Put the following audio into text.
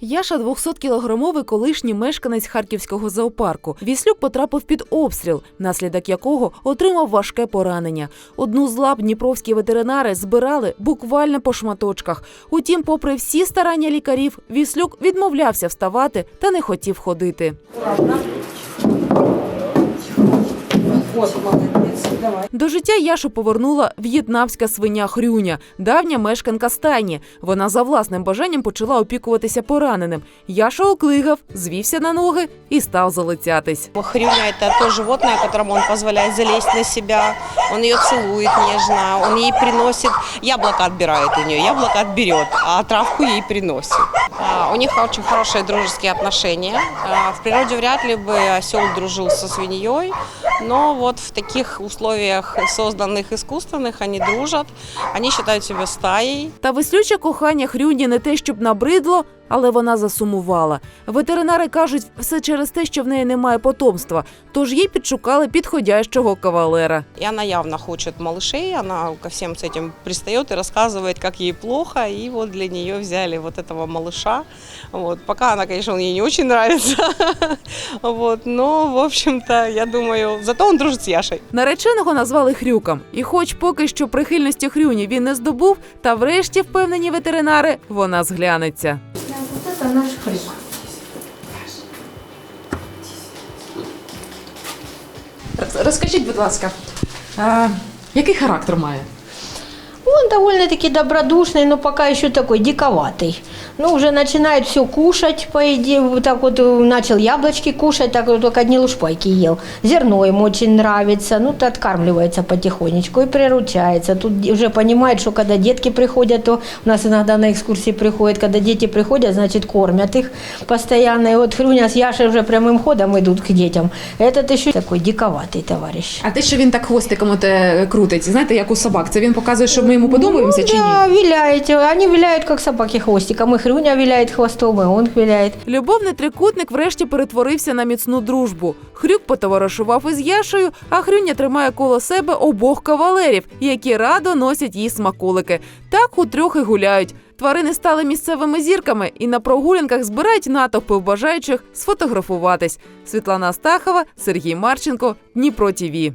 Яша 200-кілограмовий колишній мешканець харківського зоопарку. Віслюк потрапив під обстріл, наслідок якого отримав важке поранення. Одну з лап дніпровські ветеринари збирали буквально по шматочках. Утім, попри всі старання лікарів, віслюк відмовлявся вставати та не хотів ходити. Давай. До життя Яшу повернула в'єтнамська свиня Хрюня, давня мешканка стайні. Вона за власним бажанням почала опікуватися пораненим. Яша оклигав, звівся на ноги і став залицятись. Хрюня – это то животное, которому он позволяет залезть на себя. Он ее целует нежно, он ей приносит, яблоко отбирает у нее, яблоко отберет, а травку ей приносит. А, У них очень хорошие дружеские отношения. А, В природе вряд ли бы осел дружил со свиньей, но вот в таких условиях, созданных искусственных, они дружат, они считают себя стаей. Та веслюче кохання Хрюні не те, щоб набридло, але вона засумувала. Ветеринари кажуть, все через те, що в неї немає потомства, тож їй підшукали підходящого кавалера. И она явно хочет малышей, она ко всем с этим пристает и рассказывает, как ей плохо, и вот для нее взяли вот этого малыша. Вот. Пока она, конечно, он ей не очень нравится, вот. но, в общем-то, я думаю, зато он дружит с Яшей. Нареченого назвали Хрюком. І хоч поки що прихильності Хрюні він не здобув, та врешті, впевнені ветеринари, вона зглянеться. Это наш хрюк. Розкажіть, будь ласка, який характер має? Он довольно-таки добродушный, но пока еще такой диковатый. Ну, уже начинает все кушать, по идее, вот так вот э, начал яблочки кушать, так вот только одни лушпайки ел. Зерно ему очень нравится, ну, то откармливается потихонечку и приручается. Тут уже понимает, что когда детки приходят, то у нас иногда на экскурсии приходят, когда дети приходят, значит, кормят их постоянно. И вот Хрюня с Яшей уже прямым ходом идут к детям. Этот еще такой диковатый товарищ. А те, що він так хвостиком от, е, крутить, знаєте, як у собак, це він показує, що ми йому подобаємося чи ні? Да, виляете. Они виляют, как собаки хвостиком. И Хрюня виляет хвостом, и он виляет. Любовний трикутник врешті перетворився на міцну дружбу. Хрюк потоваришував із Яшею, а Хрюня тримає коло себе обох кавалерів, які радо носять їй смаколики. Так утрьох і гуляють. Тварини стали місцевими зірками і на прогулянках збирають натовпи бажаючих сфотографуватись. Світлана Астахова, Сергій Марченко, Дніпро ТІВІ.